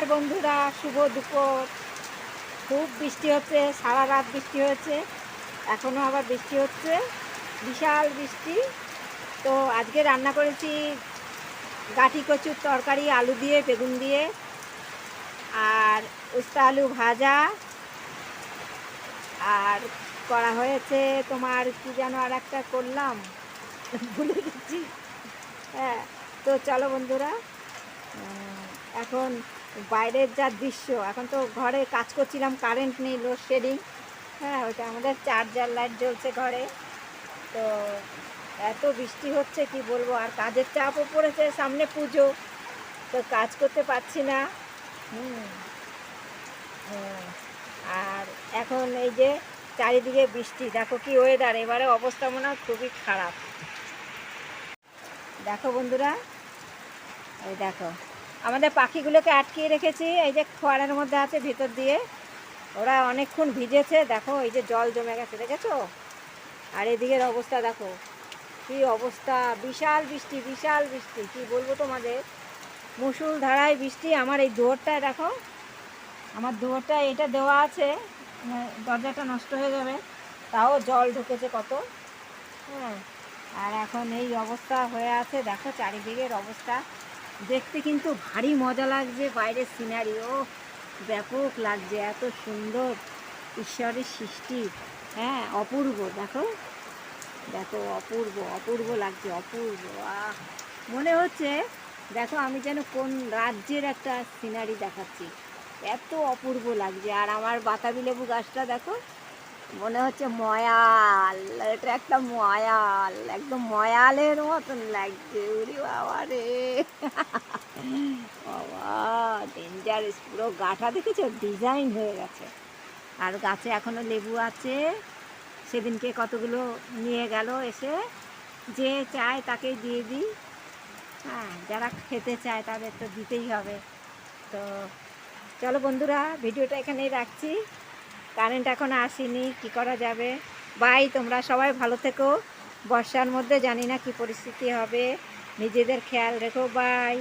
নমস্কার বন্ধুরা, শুভ দুপুর। খুব বৃষ্টি হচ্ছে, সারা রাত বৃষ্টি হয়েছে। এখনও আবার বৃষ্টি হচ্ছে, বিশাল বৃষ্টি। তো আজকে রান্না করেছি গাঠি কচুর তরকারি, আলু দিয়ে, বেগুন দিয়ে, আর উস্তা আলু ভাজা। আর করা হয়েছে তোমার কি যেন আর একটা করলাম, ভুলে গেছি। হ্যাঁ তো চলো বন্ধুরা এখন বাইরের যা দৃশ্য, এখন তো ঘরে কাজ করছিলাম কারেন্ট নেই লোডশেডিং হ্যাঁ ওইটা আমাদের চার্জার লাইট জ্বলছে ঘরে। তো এত বৃষ্টি হচ্ছে, কি বলব, আর কাজের চাপও পড়েছে, সামনে পুজো, তো কাজ করতে পারছি না। হুম আর এখন এই যে চারিদিকে বৃষ্টি, দেখো কি ওয়েদার এবারে অবস্থা মনে হয় খুবই খারাপ। দেখো বন্ধুরা, এই দেখো আমাদের পাখিগুলোকে আটকিয়ে রেখেছি। এই যে খোয়ারের মধ্যে আছে ভিতর দিয়ে। ওরা অনেকক্ষণ ভিজেছে। দেখো, এই যে জল জমে গেছে, দেখেছ? আর এদিকের অবস্থা, দেখো। কি অবস্থা! বিশাল বৃষ্টি বিশাল বৃষ্টি। কি বলব তোমাদের? মুসুল ধারায় বৃষ্টি। আমার এই দুয়ারটায়, দেখো। আমার দুয়ারটায় এটা দেওয়া আছে। মানে দরজাটা নষ্ট হয়ে যাবে। তাও জল ঢুকেছে কত। হ্যাঁ। আর এখন এই অবস্থা হয়ে আছে। দেখো, চারিদিকের অবস্থা। দেখতে কিন্তু ভারী মজা লাগছে বাইরের সিনারি ও ব্যাপক লাগছে, এত সুন্দর ঈশ্বরের সৃষ্টি। হ্যাঁ অপূর্ব, দেখো। দেখো, অপূর্ব অপূর্ব লাগছে, অপূর্ব, আহ। মনে হচ্ছে, দেখো, আমি যেন কোন রাজ্যের একটা সিনারি দেখাচ্ছি। এত অপূর্ব লাগছে, আর আমার বাতাবি লেবু গাছটা, দেখো মনে হচ্ছে ময়াল, এটা একটা ময়াল, একদম ময়ালের মতন লাগছে উরি বাবা রে। বাবা ডেঞ্জারাস পুরো গাঠা দেখেছ? ডিজাইন হয়ে গেছে। আর গাছে এখনও লেবু আছে। সেদিনকে কতগুলো নিয়ে গেল এসে, যে চায় তাকে দিয়ে দিই। হ্যাঁ যারা খেতে চায় তাদের তো দিতেই হবে। তো চলো বন্ধুরা, ভিডিওটা এখানেই রাখছি। কারেন্ট এখন আসেনি, কি করা যাবে? বাই তোমরা সবাই ভালো থেকো। বর্ষার মধ্যে জানি না কি পরিস্থিতি হবে। নিজেদের খেয়াল রেখো বাই